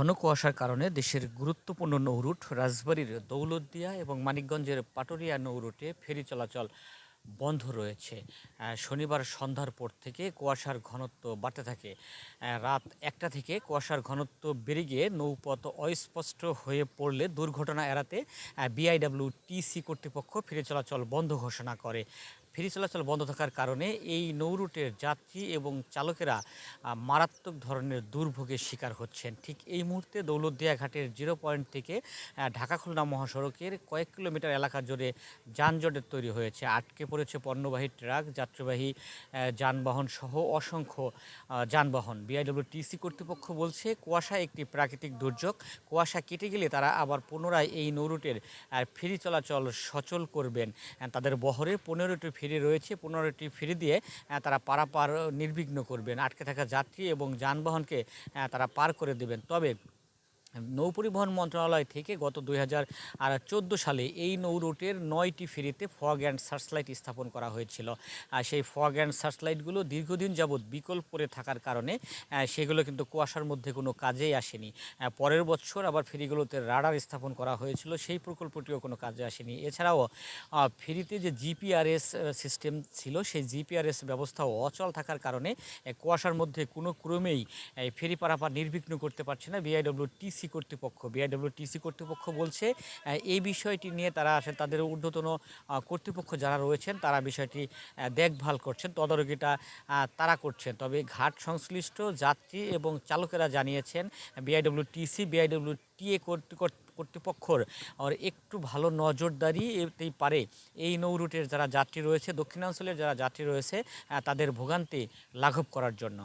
ঘন কুয়াশার কারণে দেশের গুরুত্বপূর্ণ নৌরুট রাজবাড়ির দৌলতদিয়া এবং মানিকগঞ্জের পাটুরিয়া নৌরুটে ফেরি চলাচল বন্ধ রয়েছে। শনিবার সন্ধ্যার পর থেকে কুয়াশার ঘনত্ব বাড়তে থাকে। রাত একটা থেকে কুয়াশার ঘনত্ব বেড়ে গিয়ে নৌপথ অস্পষ্ট হয়ে পড়লে দুর্ঘটনা এড়াতে বিআইডব্লিউ টিসি কর্তৃপক্ষ ফেরি চলাচল বন্ধ ঘোষণা করে। ফেরি চলাচল বন্ধ থাকার কারণে এই নৌরুটের যাত্রী এবং চালকেরা মারাত্মক ধরনের দুর্ভোগের শিকার হচ্ছেন। ঠিক এই মুহূর্তে দৌলতদিয়া ঘাটের জিরো পয়েন্ট থেকে ঢাকা খুলনা মহাসড়কের কয়েক কিলোমিটার এলাকা জুড়ে যানজটের তৈরি হয়েছে। আটকে পড়েছে পণ্যবাহী ট্রাক, যাত্রীবাহী যানবাহন সহ অসংখ্য যানবাহন। বিআইডব্লিউটিসি কর্তৃপক্ষ বলছে, কুয়াশা একটি প্রাকৃতিক দুর্যোগ। কুয়াশা কেটে গেলে তারা আবার পুনরায় এই নৌরুটের ফেরি চলাচল সচল করবেন। তাদের বহরে পনেরোটি ফেরি রয়েছে, পনেরোটি ফিরে দিয়ে তারা পারাপার, নির্বিঘ্ন করবেন। আটকে থাকা যাত্রী এবং যানবাহনকে তারা পার করে দেবেন। তবে নৌপরিবহন মন্ত্রণালয় থেকে গত দুই হাজার সালে এই নৌ রুটের নয়টি ফেরিতে ফগ অ্যান্ড সার্চলাইট স্থাপন করা হয়েছিল। আর সেই ফগ অ্যান্ড সার্চলাইটগুলো দীর্ঘদিন যাবৎ বিকল্প পড়ে থাকার কারণে সেগুলো কিন্তু কুয়াশার মধ্যে কোনো কাজেই আসেনি। পরের বছর আবার ফেরিগুলোতে রাডার স্থাপন করা হয়েছিল, সেই প্রকল্পটিও কোনো কাজে আসেনি। এছাড়াও ফেরিতে যে জিপিআরএস সিস্টেম ছিল, সেই জিপিআরএস ব্যবস্থাও অচল থাকার কারণে কুয়াশার মধ্যে কোনো ক্রমেই ফেরি পারাপার নির্বিঘ্ন করতে পারছে না। বিআইডব্লিউ টিসি কর্তৃপক্ষ বিআইডব্লিউ টিসি কর্তৃপক্ষ বলছে এই বিষয়টি নিয়ে তারা আসেন তাদের ঊর্ধ্বতন কর্তৃপক্ষ যারা রয়েছেন তারা বিষয়টি দেখভাল করছেন, তদারকিটা তারা করছেন। তবে ঘাট সংশ্লিষ্ট যাত্রী এবং চালকেরা জানিয়েছেন বিআইডব্লিউ টিসি বিআইডব্লিউ টিএ কর্তৃপক্ষর আর একটু ভালো নজরদারি এতেই পারে। এই নৌ রুটের যারা যাত্রী রয়েছে, দক্ষিণাঞ্চলের যারা যাত্রী রয়েছে তাদের ভোগান্তি লাঘব করার জন্য।